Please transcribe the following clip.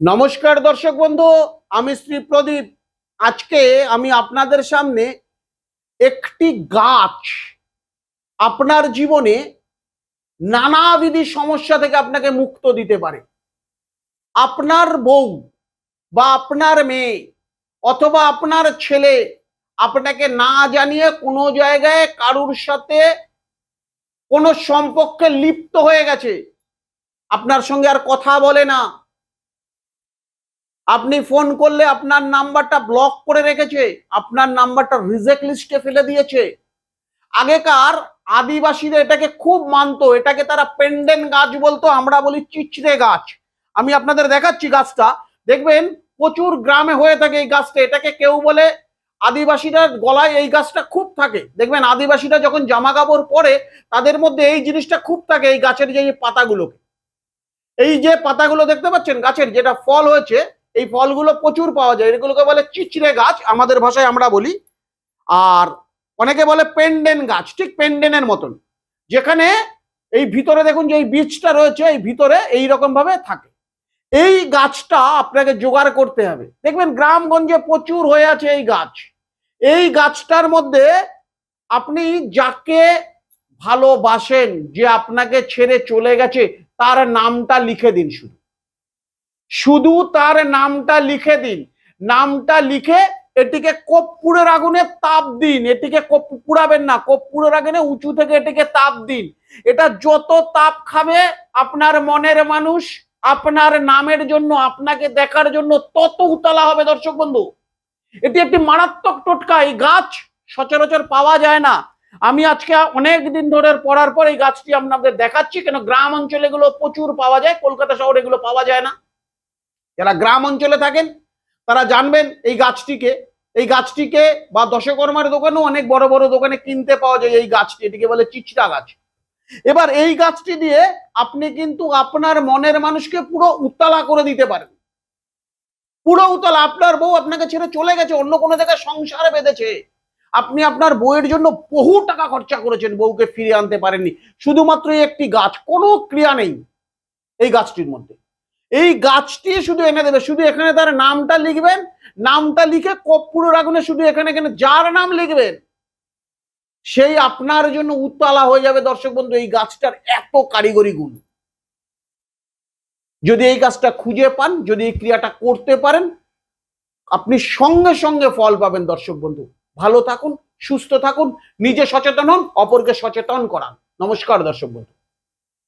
নমস্কার দর্শক বন্ধু, আমি শ্রী প্রদীপ। আজকে আমি আপনাদের সামনে একটি গাছ আপনার জীবনে নানাবিধি সমস্যা থেকে আপনাকে মুক্ত দিতে পারে। আপনার বউ বা আপনার মেয়ে অথবা আপনার ছেলে আপনাকে না জানিয়ে কোনো জায়গায় কারুর সাথে কোনো সম্পর্কে লিপ্ত হয়ে গেছে। আপনার সঙ্গে আর কথা বলে না। আপনি ফোন করলে আপনার নাম্বারটা ব্লক করে রেখেছে, আপনার নাম্বারটা রিজেক্ট লিস্টে ফেলে দিয়েছে। আগেকার আদিবাসীরা এটাকে খুব মানতো, এটাকে তারা পেন্ডেন গাছ বলতো, আমরা বলি চিচড়ে গাছ। আমি আপনাদের দেখাচ্ছি গাছটা, দেখবেন প্রচুর গ্রামে হয়ে থাকে এই গাছটা, এটাকে কেউ বলে আদিবাসীরা গলায় এই গাছটা খুব থাকে। দেখবেন আদিবাসীরা যখন জামা কাপড় পরে, তাদের মধ্যে এই জিনিসটা খুব থাকে, এই গাছের যে পাতাগুলোকে। এই যে পাতাগুলো দেখতে পাচ্ছেন, গাছের যেটা ফল হয়েছে এই ফলগুলো প্রচুর পাওয়া যায়। এগুলোকে বলে চিচড়ে গাছ, আমাদের ভাষায় আমরা বলি। আর অনেকে বলে পেন্ডেন গাছ, ঠিক পেন্ডেনের মতন। যেখানে এই ভিতরে দেখুন যে এই বীজটা রয়েছে, এই ভিতরে এই রকম ভাবে থাকে। এই গাছটা আপনাকে জোগাড় করতে হবে। দেখবেন গ্রামগঞ্জে প্রচুর হয়ে আছে এই গাছ। এই গাছটার মধ্যে আপনি যাকে ভালোবাসেন, যে আপনাকে ছেড়ে চলে গেছে, তার নামটা লিখে দিন শুধু। শুধু তার নামটা লিখে দিন। নামটা লিখে এটিকে কর্পূরের আগুনে তাপ দিন। এটিকে পুড়াবেন না, কর্পূরের আগুনে উঁচু থেকে এটিকে তাপ দিন। এটা যত তাপ খাবে আপনার মনের মানুষ, আপনার নামের জন্য, আপনাকে দেখার জন্য তত উতলা হবে দর্শক বন্ধু। এটি একটি মারাত্মক টোটকা, এই গাছ সচরাচর পাওয়া যায় না। আমি আজকে অনেক দিন ধরে পড়ার পর এই গাছটি আপনাদের দেখাচ্ছি, কেন গ্রাম অঞ্চলে এগুলো প্রচুর পাওয়া যায়, কলকাতা শহরে এগুলো পাওয়া যায় না। যারা গ্রাম অঞ্চলে থাকেন, তারা জানবেন এই গাছটিকে। এই গাছটিকে বা দশকর্মার দোকানেও অনেক বড় বড় দোকানে কিনতে পাওয়া যায় এই গাছটি, এটিকে বলে চিচড়া গাছ। এবার এই গাছটি দিয়ে আপনি কিন্তু আপনার মনের মানুষকে পুরো উত্তালা করে দিতে পারেন। পুরো উতলা আপনার বউ আপনাকে ছেড়ে চলে গেছে, অন্য কোনো জায়গায় সংসার বেঁধেছে। আপনি আপনার বউয়ের জন্য বহু টাকা খরচা করেছেন, বউকে ফিরিয়ে আনতে পারেননি। শুধুমাত্র একটি গাছ, কোনো ক্রিয়া নেই এই গাছটির মধ্যে। এই গাছটি শুধু এনে দেবে, শুধু এখানে তার নামটা লিখবেন, নামটা লিখে কর্পূরের আগুনে শুধু এখানে এখানে যার নাম লিখবেন, সেই আপনার জন্য উত্তালা হয়ে যাবে দর্শক বন্ধু, এই গাছটার এত কারিগরি গুণ। যদি এই গাছটা খুঁজে পান, যদি এই ক্রিয়াটা করতে পারেন, আপনি সঙ্গে সঙ্গে ফল পাবেন দর্শক বন্ধু। ভালো থাকুন, সুস্থ থাকুন, নিজে সচেতন হন, অপরকে সচেতন করান। নমস্কার দর্শক বন্ধু।